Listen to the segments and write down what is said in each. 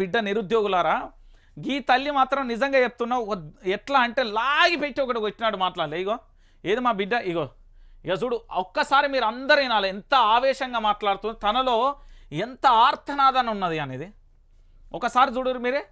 బిడ్డ నిరుద్యోగులారా గీ తల్లి మాత్రం నిజంగా చెప్తున్నా ఎట్లా అంటే లాగి పెట్టి ఒకటి వచ్చినాడు మాట్లాడలే. ఇగో ఏది మా బిడ్డ? ఇగో ఇక చూడు ఒక్కసారి మీరు అందరూ వినాలి ఎంత ఆవేశంగా మాట్లాడుతుంది తనలో ఎంత ఆర్తనాదన ఉన్నది అనేది. ఒకసారి చూడరు మీరే.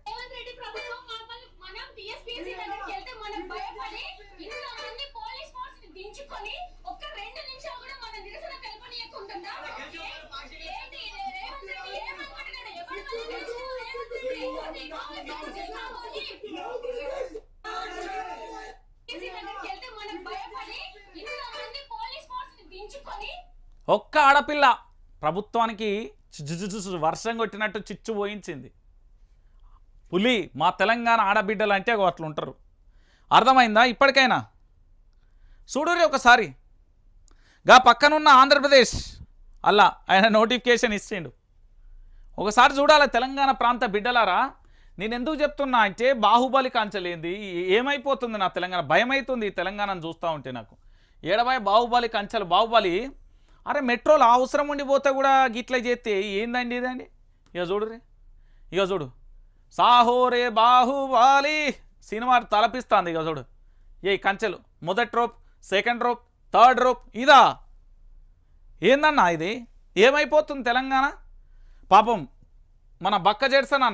ఒక్క ఆడపిల్ల ప్రభుత్వానికి వర్షం కొట్టినట్టు చిచ్చు పోయించింది. పులి మా తెలంగాణ ఆడబిడ్డలు అంటే అగో అట్లా ఉంటారు. అర్థమైందా ఇప్పటికైనా? చూడురి ఒకసారి. గా పక్కనున్న ఆంధ్రప్రదేశ్. అలా ఆయన నోటిఫికేషన్ ఇచ్చిండు. ఒకసారి చూడాలి తెలంగాణ ప్రాంత బిడ్డలారా? నేను ఎందుకు చెప్తున్నా అంటే బాహుబలి కంచలేంది. ఏమైపోతుంది నా తెలంగాణ? భయం అవుతుంది తెలంగాణను చూస్తూ ఉంటే నాకు. ఏడబాయి బాహుబలి కంచెలు బాహుబలి అరే మెట్రోలు అవసరం ఉండిపోతే కూడా గిట్ల చేస్తే ఏందండి ఇదండి? ఇక చూడురే ఇక చూడు. సాహోరే బాహుబలి సినిమా తలపిస్తుంది ఇక చూడు. ఏ కంచెలు మొదటి rope second rope third rope ఇదా? ఏందన్నా ఇది? ఏమైపోతుంది తెలంగాణ? పాపం మన బక్క జెడ్సన్